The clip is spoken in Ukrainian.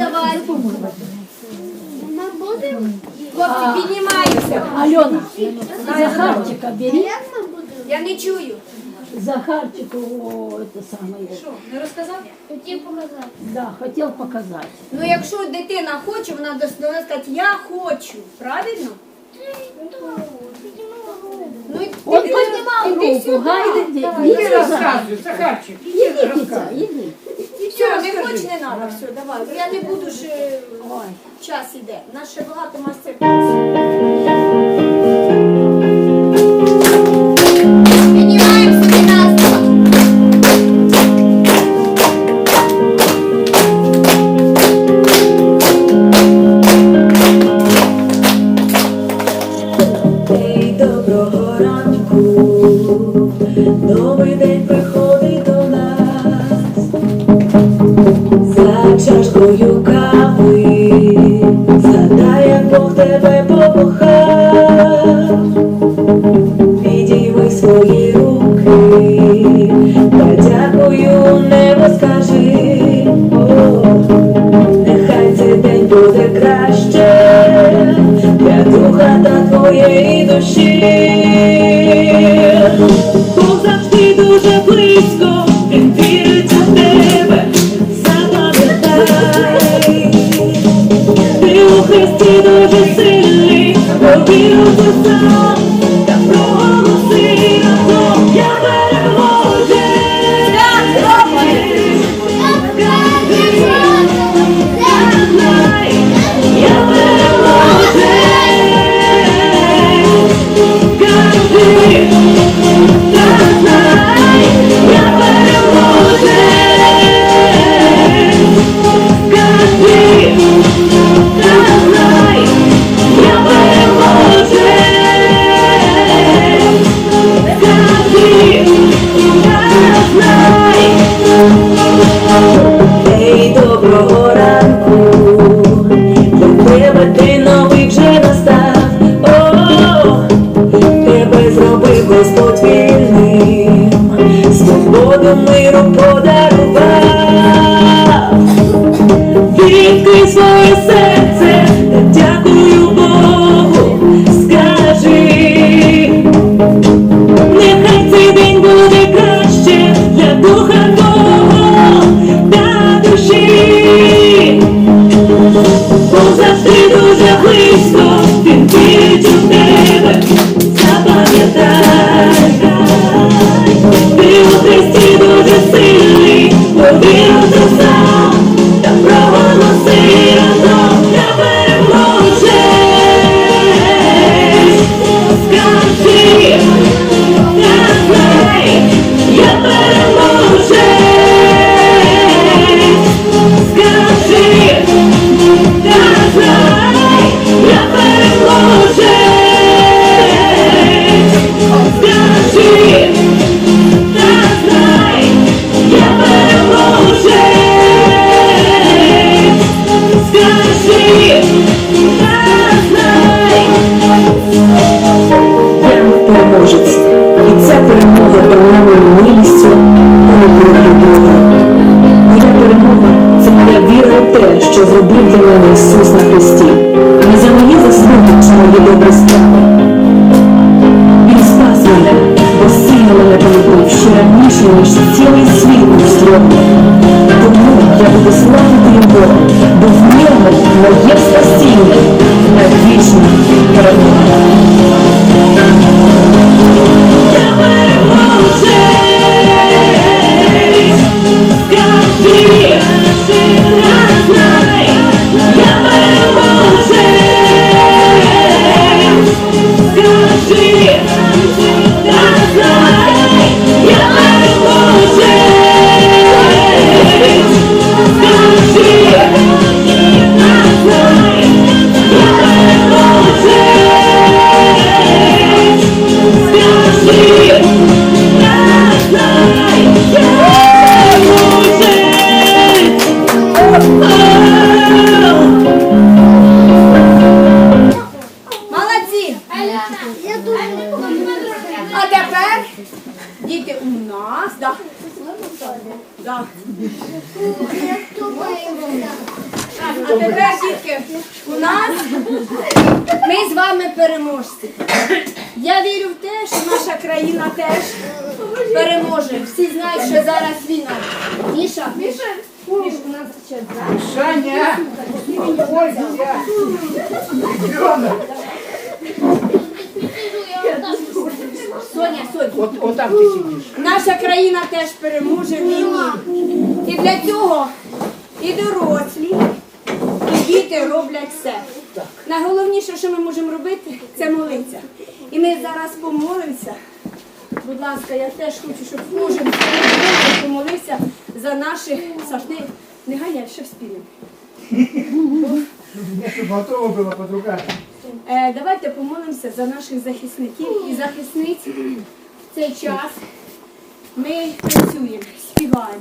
давай. Хлопці, піднімаюся. Альона, Захарчика бери. Я не чую. Захарчику, о, это самое. Що, не розказав? Хотів показати. Да, хотел показать. Ну, якщо дитина хоче, вона должна сказати я хочу. Правильно? Ну, і Он іди- поднимал іди руку, сюди. Ти сюда. розказуй, Захарчик, іди розказуй. иди. Все, не хоч не треба. Все, давай. Я не буду ж час іде. Нас ще багато мастер-класів. Чашкою кави, згадай, як Бог тебе покохав, підійми свої руки, та дякую, небо скажи, О, нехай цей день буде краще для духа та твоєї душі. Повір у mayroon po sound. Що мене Ісус на Христі. Не за мої заслуги чи мої добрі справи. Він спас мене, бо сильно мене полюбив ще раніше, ніж цілий світ А тепер діти у нас. Да. Да. А тепер, дітки, у нас ми з вами переможці. Я вірю в те, що наша країна теж переможе. Всі знають, що зараз війна. Міша, Міша, у нас зараз. Саня! Ой, От, от там ти сидиш. Наша країна теж переможе в війні. І для цього і дорослі, і діти роблять все. Найголовніше, що ми можемо робити, це молитися. І ми зараз помолимося. Будь ласка, я теж хочу, щоб кожен помолився за наших Саш, не, ганяй, ще руками. Е, давайте помолимося за наших захисників і захисниць. Цей час ми працюємо, співаємо.